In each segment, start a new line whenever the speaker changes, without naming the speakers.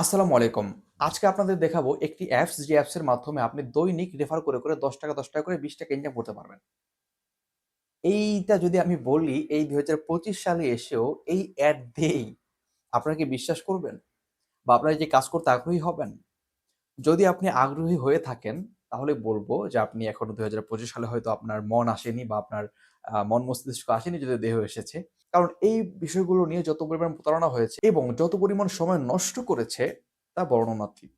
আসসালামু আলাইকুম। আজকে আপনাদের দেখাবো একটি অ্যাপস যে অ্যাপসের মাধ্যমে আপনি দৈনিক রেফার করে, করে ৳১০ ৳১০ করে ৳২০ ইনকাম করতে পারবেন। এইটা যদি আমি বলি এই ২০২৫ সালে এসেও এই অ্যাড দিয়েই আপনারা কি বিশ্বাস করবেন? বা আপনারা যে কাজ করতে আগ্রহী হবেন? যদি আপনি আগ্রহী হয়ে থাকেন তাহলে বলব যে আপনি এখনও ২০২৫ সালে হয়তো আপনার মন আসেনি বা আপনার মন মস্তিষ্ক আসেনি যদিও দেহ এসেছে। কারণ এই বিষয়গুলো নিয়ে যত পরিমাণ প্রতারণা হয়েছে এবং যত পরিমাণ সময় নষ্ট করেছে তা বর্ণনাতীত।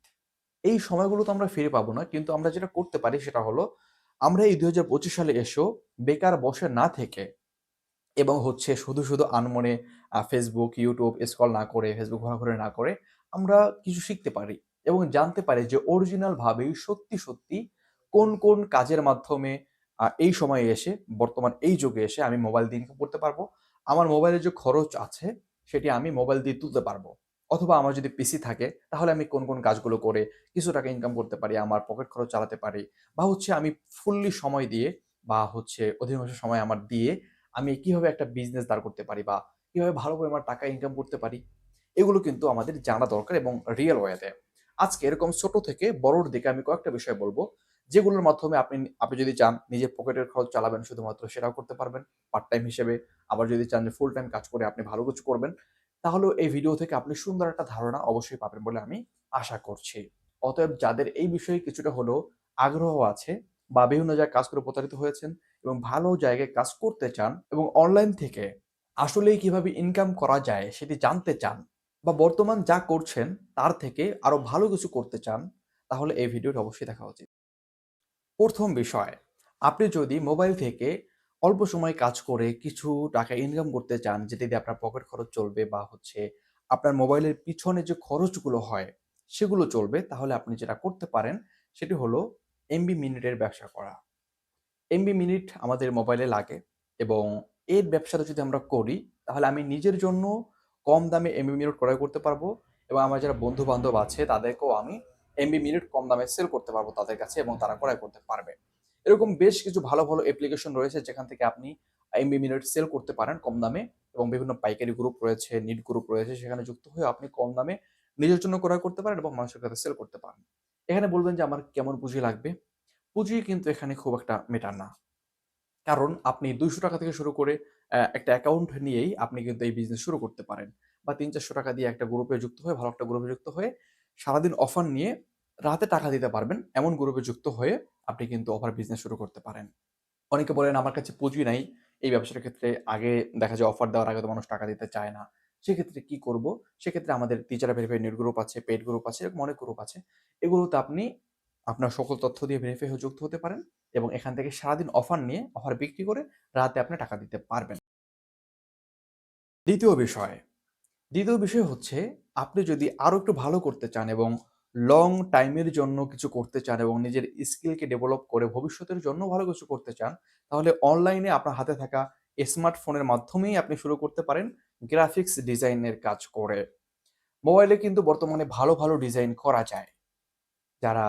এই সময়গুলো তো আমরা ফিরে পাবো না। কিন্তু আমরা যেটা করতে পারি সেটা হলো আমরা এই ২০২৫ সালে এসো বেকার বসে না থেকে এবং হচ্ছে শুধু, শুধু আনমনে ফেসবুক ইউটিউব স্কল না করে, Facebook ঘোরাঘুরি না করে আমরা কিছু শিখতে পারি এবং জানতে পারি যে অরিজিনাল ভাবেই সত্যি, সত্যি কোন, কোন কাজের মাধ্যমে এই সময়ে এসে বর্তমান এই যুগে এসে আমি মোবাইল দিয়ে ইনকাম করতে পারব। আমার মোবাইলের যে খরচ আছে সেটি আমি মোবাইল দিয়ে তুলতে পারব। অথবা আমার যদি পিসি থাকে তাহলে আমি কোন, কোন কাজগুলো করে কিছু টাকা ইনকাম করতে পারি, আমার পকেট খরচ চালাতে পারি বা হচ্ছে আমি ফুললি সময় দিয়ে বা হচ্ছে অধিকাংশ সময় আমার দিয়ে আমি কীভাবে একটা বিজনেস দাঁড় করতে পারি বা কীভাবে ভালো পরিমাণ টাকা ইনকাম করতে পারি এগুলো কিন্তু আমাদের জানা দরকার এবং রিয়েল ওয়েতে আজকে এরকম ছোট থেকে বড়োর দিকে আমি কয়েকটা বিষয় বলব যেগুলোর মাধ্যমে আপনি আপনি যদি চান নিজের পকেটের খরচ চালাবেন শুধুমাত্র, সেটাও করতে পারবেন। পার্ট টাইম হিসেবে আবার যদি চান যে ফুল টাইম কাজ করে আপনি ভালো কিছু করবেন, তাহলেও এই ভিডিও থেকে আপনি সুন্দর একটা ধারণা অবশ্যই পাবেন বলে আমি আশা করছি। অতএব যাদের এই বিষয়ে কিছুটা হলেও আগ্রহ আছে বা বিভিন্ন জায়গায় কাজ করে প্রতারিত হয়েছেন এবং ভালো জায়গায় কাজ করতে চান এবং অনলাইন থেকে আসলেই কীভাবে ইনকাম করা যায় সেটি জানতে চান বা বর্তমান যা করছেন তার থেকে আরও ভালো কিছু করতে চান, তাহলে এই ভিডিওটি অবশ্যই দেখা উচিত। প্রথম বিষয়, আপনি যদি মোবাইল থেকে অল্প সময় কাজ করে কিছু টাকা ইনকাম করতে চান, যেটি দিয়ে আপনার পকেট খরচ চলবে বা হচ্ছে আপনার মোবাইলের পিছনে যে খরচগুলো হয়, সেগুলো চলবে, তাহলে আপনি যেটা করতে পারেন, সেটি হলো এমবি মিনিটের ব্যবসা করা। এমবি মিনিট আমাদের মোবাইলে লাগে এবং এর ব্যবসাটা যদি আমরা করি, তাহলে আমি নিজের জন্য কম দামে এমবি মিনিট ক্রয় করতে পারব এবং আমার যারা বন্ধু বান্ধব আছে, তাদেরকেও আমি এমবি মিনিট কম দামে সেল করতে পারব তাদের কাছে এবং তারা ক্রয় করতে পারবে। এরকম বেশ কিছু ভালো ভালো অ্যাপ্লিকেশন রয়েছে যেখান থেকে আপনি এমবি মিনিট সেল করতে পারেন কম দামে এবং বিভিন্ন পাইকারি গ্রুপ রয়েছে নিট গ্রুপ রয়েছে, সেখানে যুক্ত হয়ে আপনি কম দামে নিজের জন্য ক্রয় করতে পারেন এবং মানুষের কাছে সেল করতে পারেন। এখানে বলবেন যে আমার কেমন পুঁজি লাগবে? পুঁজি কিন্তু এখানে খুব একটা মেটার না। কারণ আপনি দুইশো টাকা থেকে শুরু করে একটা অ্যাকাউন্ট নিয়েই আপনি কিন্তু এই বিজনেস শুরু করতে পারেন। বা তিন চারশো টাকা দিয়ে একটা গ্রুপে যুক্ত হয়ে, ভালো একটা গ্রুপে যুক্ত হয়ে সারাদিন অফার নিয়ে রাতে টাকা দিতে পারবেন, এমন গ্রুপে যুক্ত হয়ে আপনি কিন্তু অফার বিজনেস শুরু করতে পারেন। অনেকে বলেন, আমার কাছে পুঁজি নাই। এই ব্যবসার ক্ষেত্রে আগে দেখা যায় অফার দেওয়ার আগে তো মানুষ টাকা দিতে চায় না। সেক্ষেত্রে কি করব? সেক্ষেত্রে আমাদের টিচার ভেরিফাই নেট গ্রুপ আছে পেড গ্রুপ আছে, এরকম অনেক গ্রুপ আছে। এগুলোতে আপনি আপনার সকল তথ্য দিয়ে ভেরিফাই হয়ে যুক্ত হতে পারেন এবং এখান থেকে সারাদিন অফার নিয়ে অফার বিক্রি করে রাতে আপনি টাকা দিতে পারবেন। দ্বিতীয় বিষয় দ্বিতীয় বিষয় হচ্ছে আপনি যদি আরও একটু ভালো করতে চান এবং লং টাইমের জন্য কিছু করতে চান এবং নিজের স্কিলকে ডেভেলপ করে ভবিষ্যতের জন্য ভালো কিছু করতে চান, তাহলে অনলাইনে আপনার হাতে থাকা স্মার্টফোনের মাধ্যমেই আপনি শুরু করতে পারেন গ্রাফিক্স ডিজাইনের কাজ করে। মোবাইলে কিন্তু বর্তমানে ভালো ভালো ডিজাইন করা যায়। যারা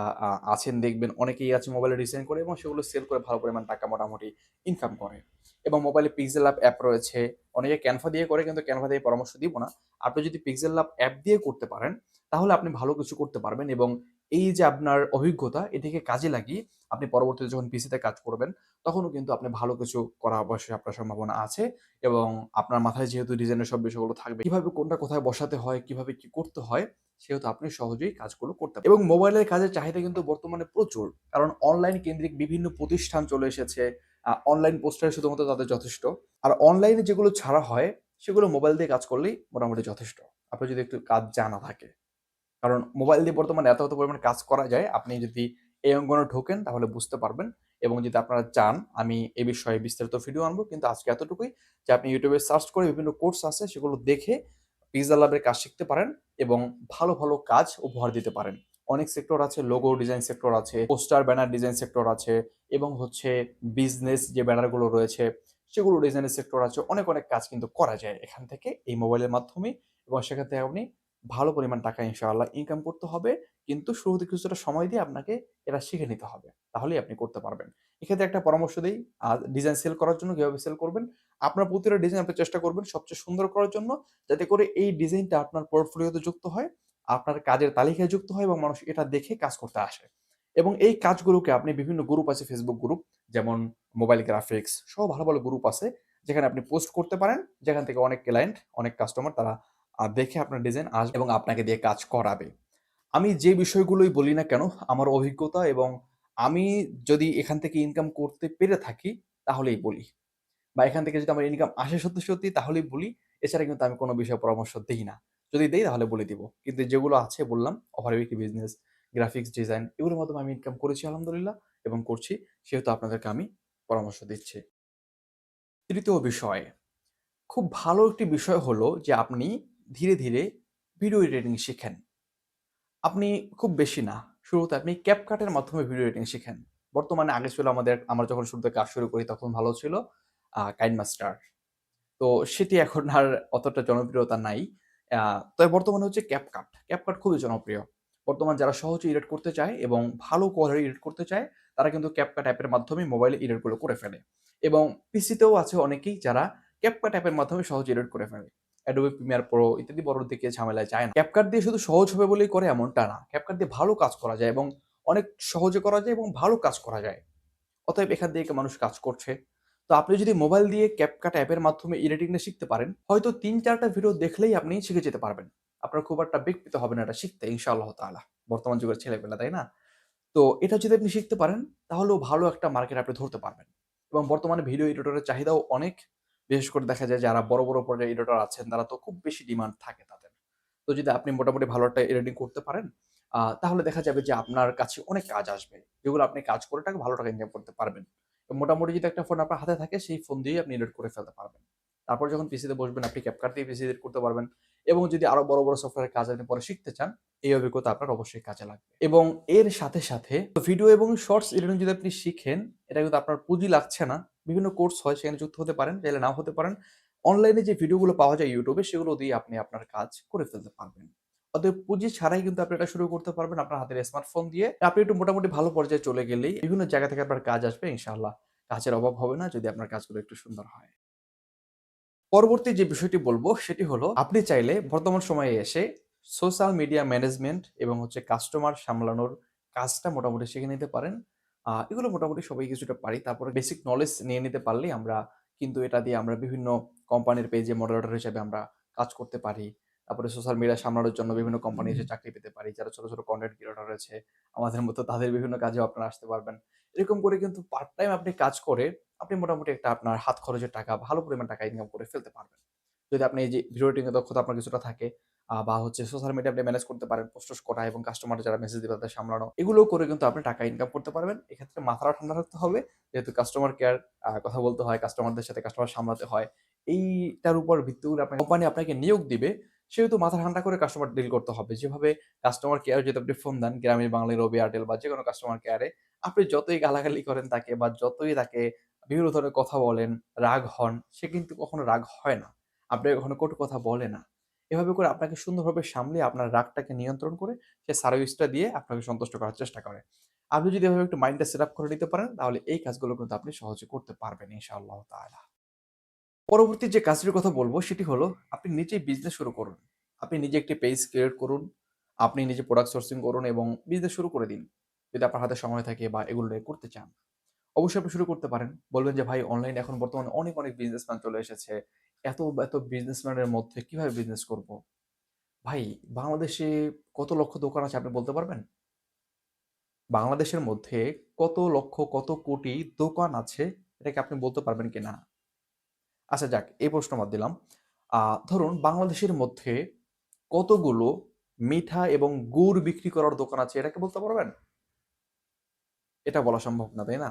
আছেন দেখবেন অনেকেই আছে মোবাইলে ডিজাইন করে এবং সেগুলো সেল করে ভালো পরিমাণ টাকা মোটামুটি ইনকাম করে। এবং মোবাইলে পিক্সেল ল্যাব অ্যাপ রয়েছে। অনেকে ক্যানভা দিয়ে করে কিন্তু ক্যানভা দিয়ে পরামর্শ দিব না। আপনি যদি পিক্সেল ল্যাব অ্যাপ দিয়ে করতে পারেন, তাহলে আপনি ভালো কিছু করতে পারবেন এবং এই যে আপনার অভিজ্ঞতা এটিকে কাজে লাগিয়ে আপনি পরবর্তীতে যখন পিসিতে কাজ করবেন, তখনও কিন্তু আপনি ভালো কিছু করা অবশ্যই আপনার সম্ভাবনা আছে এবং আপনার মাথায় যেহেতু ডিজাইনের সব বিষয়গুলো থাকবে, কীভাবে কোনটা কোথায় বসাতে হয়, কীভাবে কি করতে হয় সেহেতু আপনি সহজেই কাজগুলো করতে এবং মোবাইলের কাজের চাহিদা কিন্তু বর্তমানে প্রচুর। কারণ অনলাইন কেন্দ্রিক বিভিন্ন প্রতিষ্ঠান চলে এসেছে অনলাইন পোস্টার শুধুমাত্র তাদের যথেষ্ট। আর অনলাইনে যেগুলো ছাড়া হয়, সেগুলো মোবাইল দিয়ে কাজ করলেই মোটামুটি যথেষ্ট। আপনি যদি একটু কাজ জানা থাকে। কারণ মোবাইল দিয়ে বর্তমানে এত এত পরিমাণে কাজ করা যায়, আপনি যদি এই অঙ্গনে ঢোকেন তাহলে বুঝতে পারবেন। এবং যদি আপনারা চান, আমি এ বিষয়ে বিস্তারিত ভিডিও আনব। কিন্তু আজকে এতটুকুই যে আপনি ইউটিউবে সার্চ করে বিভিন্ন কোর্স আছে, সেগুলো দেখে পিৎজা ল্যাবের কাজ শিখতে পারেন এবং ভালো ভালো কাজ উপহার দিতে পারেন। অনেক সেক্টর আছে লোগো ডিজাইন সেক্টর আছে পোস্টার ব্যানার ডিজাইন সেক্টর আছে এবং হচ্ছে বিজনেস যে ব্যানারগুলো রয়েছে, সেগুলো ডিজাইনের সেক্টর আছে। অনেক অনেক কাজ কিন্তু করা যায় এখান থেকে এই মোবাইলের মাধ্যমে এবং সেখান থেকে আপনি ভালো পরিমাণ টাকা ইনশাআল্লাহ ইনকাম করতে হবে। কিন্তু শুরুতে কিছুটা সময় দিয়ে আপনাকে এটা শিখে নিতে হবে। তাহলেই আপনি করতে পারবেন। এক্ষেত্রে একটা পরামর্শ দিই আর ডিজাইন সেল করার জন্য কীভাবে সেল করবেন? আপনার প্রতিটা ডিজাইন আপনি চেষ্টা করবেন সবচেয়ে সুন্দর করার জন্য, যাতে করে এই ডিজাইনটা আপনার পোর্টফোলিওতে যুক্ত হয়, আপনার কাজের তালিকায় যুক্ত হয় এবং মানুষ এটা দেখে কাজ করতে আসে। এবং এই কাজগুলোকে আপনি বিভিন্ন গ্রুপ আছে ফেসবুক গ্রুপ যেমন মোবাইল গ্রাফিক্স সব ভালো ভালো গ্রুপ আছে, যেখানে আপনি পোস্ট করতে পারেন। যেখান থেকে অনেক ক্লায়েন্ট অনেক কাস্টমার তারা দেখে আপনার ডিজাইন আসবে এবং আপনাকে দিয়ে কাজ করাবে। আমি যে বিষয়গুলোই বলি না কেন, আমার অভিজ্ঞতা এবং আমি যদি এখান থেকে ইনকাম করতে পেরে থাকি, তাহলেই বলি। বা এখান থেকে যদি আমার ইনকাম আসে সত্যি সত্যি, তাহলেই বলি। এছাড়া কিন্তু আমি কোনো বিষয়ে পরামর্শ দিই না। যদি দেই, তাহলে বলে দিব। কিন্তু যেগুলো আছে বললাম ওভারউইকি বিজনেস গ্রাফিক্স ডিজাইন এগুলোর মাধ্যমে আমি ইনকাম করেছি, আলহামদুলিল্লাহ, এবং করছি, সেহেতু আপনাদেরকে আমি পরামর্শ দিচ্ছি। তৃতীয় বিষয়, খুব ভালো একটি বিষয় হলো যে আপনি ধীরে ধীরে ভিডিও এডিটিং শিখেন। আপনি খুব বেশি না, শুরুতে আপনি ক্যাপকাটের মাধ্যমে ভিডিও এডিটিং শিখেন। বর্তমানে আগে ছিল আমাদের, আমরা যখন শুরুতে কাজ শুরু করি তখন ভালো ছিল কাইন মাস্টার তো সেটি এখন আর অতটা জনপ্রিয়তা নাই। তবে বর্তমানে হচ্ছে ক্যাপকাট ক্যাপকাট খুবই জনপ্রিয়। বর্তমান যারা সহজে এডিট করতে চায় এবং ভালো কোয়ালিটি এডিট করতে চায়, তারা কিন্তু ক্যাপকাট অ্যাপের মাধ্যমে মোবাইলে এডিটগুলো করে ফেলে। এবং পিসিতেও আছে অনেকেই যারা ক্যাপকাট অ্যাপের মাধ্যমে সহজে এডিট করে ফেলে। অ্যাডোবি প্রিমিয়ার প্রো ইত্যাদি বড় দিকে ঝামেলায় যায় না। ক্যাপকাট দিয়ে শুধু সহজ হবে বলেই করে এমনটা না। ক্যাপকাট দিয়ে ভালো কাজ করা যায় এবং অনেক সহজে করা যায় এবং ভালো কাজ করা যায়। অতএব এখান থেকে মানুষ কাজ করছে। তো আপনি যদি মোবাইল দিয়ে ক্যাপকাট অ্যাপের মাধ্যমে এডিটিংটা শিখতে পারেন, হয়তো তিন চারটা ভিডিও দেখলেই আপনি শিখে যেতে পারবেন। আপনার খুব একটা বিকৃত হবে না এটা শিখতে, ইনশাআল্লাহ তাআলা। বর্তমান যুগের ছেলেপেলা তাই না? তো এটা যদি আপনি শিখতে পারেন, তাহলেও ভালো একটা মার্কেট আপনি ধরতে পারবেন। এবং বর্তমানে ভিডিও এডিটরের চাহিদাও অনেক। বিশেষ করে দেখা যায় যারা বড় বড় পর্যায়ে এডিটর আছেন, তারা তো খুব বেশি ডিমান্ড থাকে তাদের। তো যদি আপনি মোটামুটি ভালো একটা এডিটিং করতে পারেন তাহলে দেখা যাবে যে আপনার কাছে অনেক কাজ আসবে। যেগুলো আপনি কাজ করে টাকা, ভালো টাকা ইনকাম করতে পারবেন। মোটামুটি যদি একটা ফোন আপনার হাতে থাকে, সেই ফোন দিয়ে আপনি এডিট করে ফেলতে পারবেন। তারপর যখন পিসিতে বসবেন, আপনি ক্যাপকাট দিয়ে পিসি এডিট করতে পারবেন এবং যদি আরও বড় বড় সফটওয়্যারের কাজ আপনি পরে শিখতে চান, এই অভিজ্ঞতা আপনার অবশ্যই কাজে লাগবে। এবং এর সাথে সাথে ভিডিও এবং শর্টস এডিটিং যদি আপনি শিখেন, এটা কিন্তু আপনার পুঁজি লাগছে না। বিভিন্ন কোর্স হয়, সেখানে যুক্ত হতে পারেন, চাইলে নাও হতে পারেন। অনলাইনে যে ভিডিওগুলো পাওয়া যায় ইউটিউবে সেগুলো দিয়ে আপনি আপনার কাজ করে ফেলতে পারবেন। অতএব পুঁজি ছাড়াই কিন্তু আপনি এটা শুরু করতে পারবেন আপনার হাতের স্মার্টফোন দিয়ে। আপনি একটু মোটামুটি ভালো পর্যায়ে চলে গেলেই বিভিন্ন জায়গা থেকে আপনার কাজ আসবে, ইনশাআল্লাহ। কাজের অভাব হবে না যদি আপনার কাজগুলো একটু সুন্দর হয়। পরবর্তী যে বিষয়টি বলব, সেটি হলো আপনি চাইলে বর্তমান সময়ে এসে সোশ্যাল মিডিয়া ম্যানেজমেন্ট এবং হচ্ছে কাস্টমার সামলানোর কাজটা মোটামুটি শিখে নিতে পারেন। এগুলো মোটামুটি সবাই কিছুটা পারি। তারপরে বেসিক নলেজ নিয়ে নিতে পারলেই আমরা কিন্তু এটা দিয়ে আমরা বিভিন্ন কোম্পানির পেজে মডারেটর হিসেবে আমরা কাজ করতে পারি। তারপরে সোশ্যাল মিডিয়া সামলানোর জন্য বিভিন্ন কোম্পানি এসে চাকরি পেতে পারি। যারা ছোট ছোট কন্টেন্ট ক্রিয়েটর রয়েছে আমাদের মতো তাদের বিভিন্ন কাজেও আপনারা আসতে পারবেন। এরকম করে কিন্তু পার্ট টাইম আপনি কাজ করে আপনি মোটামুটি একটা আপনার হাত খরচের টাকা ভালো পরিমাণ টাকা ইনকাম করে ফেলতে পারবেন। যদি আপনি এই যে ভিডিও দক্ষতা আপনার কিছুটা থাকে বা হচ্ছে সোশ্যাল মিডিয়া আপনি ম্যানেজ করতে পারেন পোস্টস করা এবং কাস্টমার যারা মেসেজ দিবে তাদের সামলানো এগুলো করে কিন্তু আপনি টাকা ইনকাম করতে পারবেন। এক্ষেত্রে মাথাটা ঠান্ডা রাখতে হবে, যেহেতু কাস্টমার কেয়ার কথা বলতে হয় কাস্টমারদের সাথে কাস্টমার সামলাতে হয়। এইটার উপর ভিত্তি করে আপনার কোম্পানি আপনাকে নিয়োগ দিবে, সেহেতু মাথা ঠান্ডা করে কাস্টমার ডিল করতে হবে। যেভাবে কাস্টমার কেয়ার যদি আপনি ফোন দেন, গ্রামীণ বাংলায় রবি এয়ারটেল বা যে কোনো কাস্টমার কেয়ারে আপনি যতই গালাগালি করেন তাকে বা যতই তাকে বিভিন্ন ধরনের কথা বলেন, রাগ হন, সে কিন্তু কখনো রাগ হয় না। আপনাকে কখনো কটু কথা বলে না। এভাবে করে আপনাকে সুন্দরভাবে সামলে আপনার রাগটাকে নিয়ন্ত্রণ করে সে সার্ভিসটা দিয়ে আপনাকে সন্তুষ্ট করার চেষ্টা করে। আপনি যদি এভাবে একটু মাইন্ডটা সেট আপ করে নিতে পারেন, তাহলে এই কাজগুলো কিন্তু আপনি সহজে করতে পারবেন ইনশাআল্লাহ তাআলা। পরবর্তী যে কাজটির কথা বলব, সেটি হলো আপনি নিজেই বিজনেস শুরু করুন। আপনি নিজে একটি পেজ ক্রিয়েট করুন, আপনি নিজে প্রোডাক্ট সোর্সিং করুন এবং বিজনেস শুরু করে দিন। যদি আপনার হাতে সময় থাকে বা এগুলো করতে চান, অবশ্যই আপনি শুরু করতে পারেন। বলবেন যে, ভাই অনলাইন এখন বর্তমানে অনেক অনেক বিজনেস বিজনেসম্যান চলে এসেছে। এত এত বিজনেসম্যানের মধ্যে কীভাবে বিজনেস করব? ভাই, বাংলাদেশে কত লক্ষ দোকান আছে আপনি বলতে পারবেন? বাংলাদেশের মধ্যে কত লক্ষ, কত কোটি দোকান আছে এটাকে আপনি বলতে পারবেন কি না আচ্ছা যাক, এই প্রশ্ন বাদ দিলাম। ধরুন বাংলাদেশের মধ্যে কতগুলো মিঠা এবং গুড় বিক্রি করার দোকান আছে এটাকে বলতে পারবেন? এটা বলা সম্ভব না, তাই না?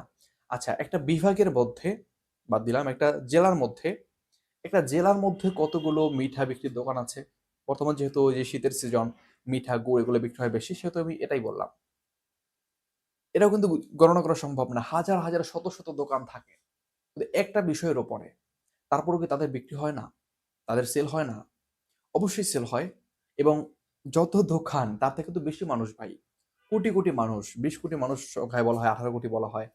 আচ্ছা একটা বিভাগের মধ্যে বাদ দিলাম, একটা জেলার মধ্যে একটা জেলার মধ্যে কতগুলো মিঠা বিক্রির দোকান আছে? বর্তমান যেহেতু যে শীতের সিজন মিঠা, গুড় এগুলো বিক্রি হয় বেশি, সেহেতু আমি এটাই বললাম। এটাও কিন্তু গণনা করা সম্ভব না। হাজার হাজার, শত শত দোকান থাকে। একটা বিষয়ের ওপরে, তারপরেও কি তাদের বিক্রি হয় না? তাদের সেল হয় না? অবশ্যই সেল হয়। এবং যত দোকান, তার থেকে তো বেশি মানুষ ভাই। কোটি কোটি মানুষ, বিশ কোটি মানুষ সংখ্যায় বলা হয়, আঠারো কোটি বলা হয়।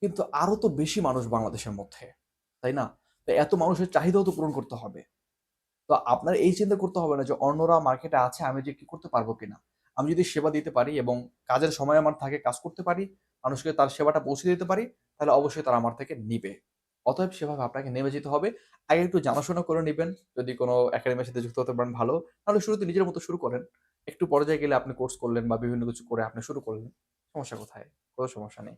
কিন্তু আরও তো বেশি মানুষ বাংলাদেশের মধ্যে, তাই না? তো এত মানুষের চাহিদাও তো পূরণ করতে হবে। তো আপনার এই চিন্তা করতে হবে না যে অন্যরা মার্কেটে আছে, আমি যে কি করতে পারব কিনা? আমি যদি সেবা দিতে পারি এবং কাজের সময় আমার থাকে, কাজ করতে পারি, মানুষকে তার সেবাটা পৌঁছে দিতে পারি, তাহলে অবশ্যই তারা আমার থেকে নিবে। অতএব সেভাবে আপনাকে নেমে যেতে হবে। আগে একটু জানাশোনা করে নেবেন, যদি কোনো একাডেমির সাথে যুক্ত হতে পারেন ভালো, তাহলে শুরুতে নিজের মতো শুরু করেন। একটু পর্যায়ে গেলে আপনি কোর্স করলেন বা বিভিন্ন কিছু করে আপনি শুরু করলেন, সমস্যা কোথায়? কোনো সমস্যা নেই।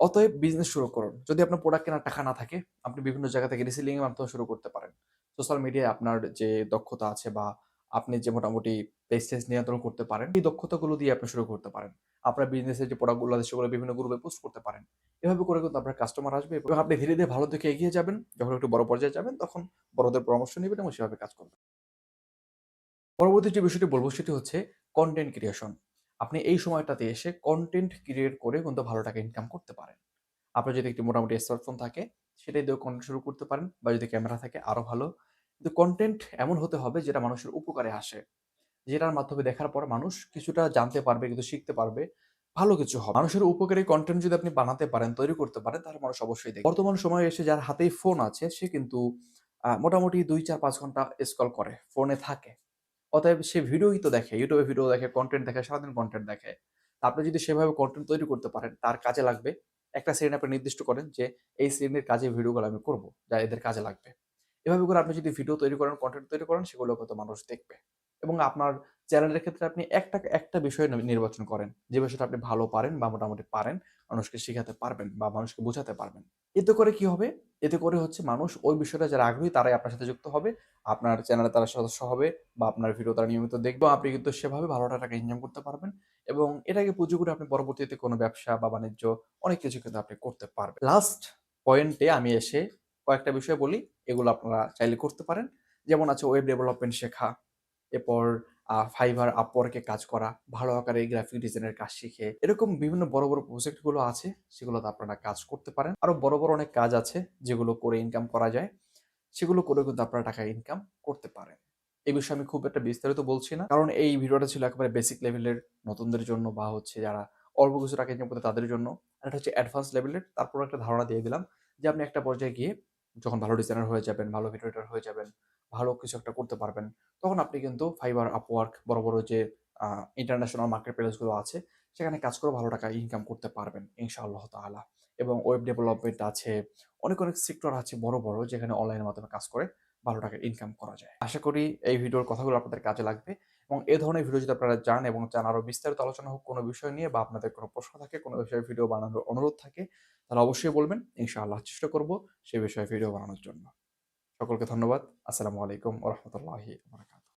অতএব বিজনেস শুরু করুন। যদি আপনার প্রোডাক্ট কেনার টাকা না থাকে, আপনি বিভিন্ন জায়গা থেকে রিসেলিং এর মাধ্যমে শুরু করতে পারেন। সোশ্যাল মিডিয়ায় আপনার যে দক্ষতা আছে বা আপনি যে মোটামুটি পেজ টেজ নিয়ন্ত্রণ করতে পারেন, এই দক্ষতাগুলো দিয়ে আপনি শুরু করতে পারেন। আপনার বিজনেসের যে প্রোডাক্টগুলো আছে, সেগুলো বিভিন্ন গ্রুপে পোস্ট করতে পারেন। এভাবে করে কিন্তু আপনার কাস্টমার আসবে এবং আপনি ধীরে ধীরে ভালো দিকে এগিয়ে যাবেন। যখন একটু বড় পর্যায়ে যাবেন, তখন বড়দের পরামর্শ নেবেন এবং সেভাবে কাজ করবেন। পরবর্তী যে বিষয়টি বলব, সেটি হচ্ছে কন্টেন্ট ক্রিয়েশন আপনি এই সময়টাতে এসে কন্টেন্ট ক্রিয়েট করে কিন্তু ভালো টাকা ইনকাম করতে পারেন। আপনার যদি একটি মোটামুটি স্মার্টফোন থাকে, সেটাই দিয়ে কন্টেন্ট শুরু করতে পারেন বা যদি ক্যামেরা থাকে, আরও ভালো। কিন্তু কন্টেন্ট এমন হতে হবে যেটা মানুষের উপকারে আসে। যেটার মাধ্যমে দেখার পর মানুষ কিছুটা জানতে পারবে কিন্তু শিখতে পারবে, ভালো কিছু হবে। মানুষের উপকারী কন্টেন্ট যদি আপনি বানাতে পারেন, তৈরি করতে পারেন, তাহলে মানুষ অবশ্যই দেখবে। বর্তমান সময়ে এসে যার হাতেই ফোন আছে, সে কিন্তু মোটামুটি দুই চার পাঁচ ঘণ্টা স্কল করে ফোনে থাকে। অতএব সে ভিডিওই তো দেখে ইউটিউবে ভিডিও দেখে কন্টেন্ট দেখে, সারাদিন কন্টেন্ট দেখে। আপনি যদি সেভাবে কন্টেন্ট তৈরি করতে পারেন, তার কাজে লাগবে একটা শ্রেণি আপনি নির্দিষ্ট করেন যে, এই শ্রেণির কাজে ভিডিওগুলো আমি করব, যা এদের কাজে লাগবে। এভাবে করে আপনি যদি ভিডিও তৈরি করেন কন্টেন্ট তৈরি করেন, সেগুলো কত মানুষ দেখবে। এবং আপনার চ্যানেলের ক্ষেত্রে আপনি একটা একটা বিষয় নির্বাচন করেন, যে বিষয়টা আপনি ভালো পারেন বা মোটামুটি পারেন। মানুষকে শেখাতে পারবেন বা মানুষকে বোঝাতে পারবেন। এতে করে কি হবে? এতে করে হচ্ছে মানুষ ওই বিষয়টা যারা আগ্রহী তারাই আপনার সাথে যুক্ত হবে, আপনার চ্যানেলে তারা সদস্য হবে বা আপনার ভিডিও তারা নিয়মিত দেখবে আপনি কিন্তু সেভাবে ভালো টাকা ইনকাম করতে পারবেন এবং এটাকে পুঁজি করে আপনি পরবর্তীতে কোনো ব্যবসা বা বাণিজ্য অনেক কিছু কিন্তু আপনি করতে পারবেন। লাস্ট পয়েন্টে আমি এসে কয়েকটা বিষয় বলি, এগুলো আপনারা চাইলে করতে পারেন। যেমন আছে ওয়েব ডেভেলপমেন্ট শেখা, এরপর ফাইবার, আপওয়ার্কে কাজ করা, ভালো আকারে গ্রাফিক ডিজাইনের কাজ শিখে, এরকম বিভিন্ন বড় বড় প্রজেক্টগুলো আছে, সেগুলোতে আপনারা কাজ করতে পারেন। আরও বড় বড় অনেক কাজ আছে, যেগুলো করে ইনকাম করা যায়, সেগুলো করে কিন্তু আপনারা টাকা ইনকাম করতে পারেন। এই বিষয়ে আমি খুব একটা বিস্তারিত বলছি না, কারণ এই ভিডিওটা ছিল একেবারে বেসিক লেভেলের নতুনদের জন্য বা হচ্ছে যারা অল্প কিছু টাকা ইনকাম করতে তাদের জন্য। আর এটা হচ্ছে অ্যাডভান্স লেভেলের তারপর একটা ধারণা দিয়ে দিলাম যে আপনি একটা পর্যায়ে গিয়ে যখন ভালো ডিজাইনার হয়ে যাবেন, ভালো ভিডিও এডিটর হয়ে যাবেন ভালো কিছু একটা করতে পারবেন। তখন আপনি কিন্তু ফাইবার আপওয়ার্ক বড় বড় যে ইন্টারন্যাশনাল মার্কেট প্লেসগুলো আছে, সেখানে কাজ করে ভালো টাকা ইনকাম করতে পারবেন, ইনশাআল্লাহ তাআলা। এবং ওয়েব ডেভেলপমেন্ট আছে, অনেক অনেক সেক্টর আছে বড় বড়, যেখানে অনলাইনের মাধ্যমে কাজ করে ভালো টাকা ইনকাম করা যায়। আশা করি এই ভিডিওর কথাগুলো আপনাদের কাজে লাগবে এবং এ ধরনের ভিডিও যদি আপনারা চান এবং চান আরও বিস্তারিত আলোচনা হোক কোনো বিষয় নিয়ে বা আপনাদের কোনো প্রশ্ন থাকে, কোনো বিষয়ে ভিডিও বানানোর অনুরোধ থাকে, তাহলে অবশ্যই বলবেন, ইনশাআল্লাহ চেষ্টা করব সে বিষয়ে ভিডিও বানানোর জন্য। সকলকে ধন্যবাদ। আসসালামু আলাইকুম ওরহমতুল্লাহি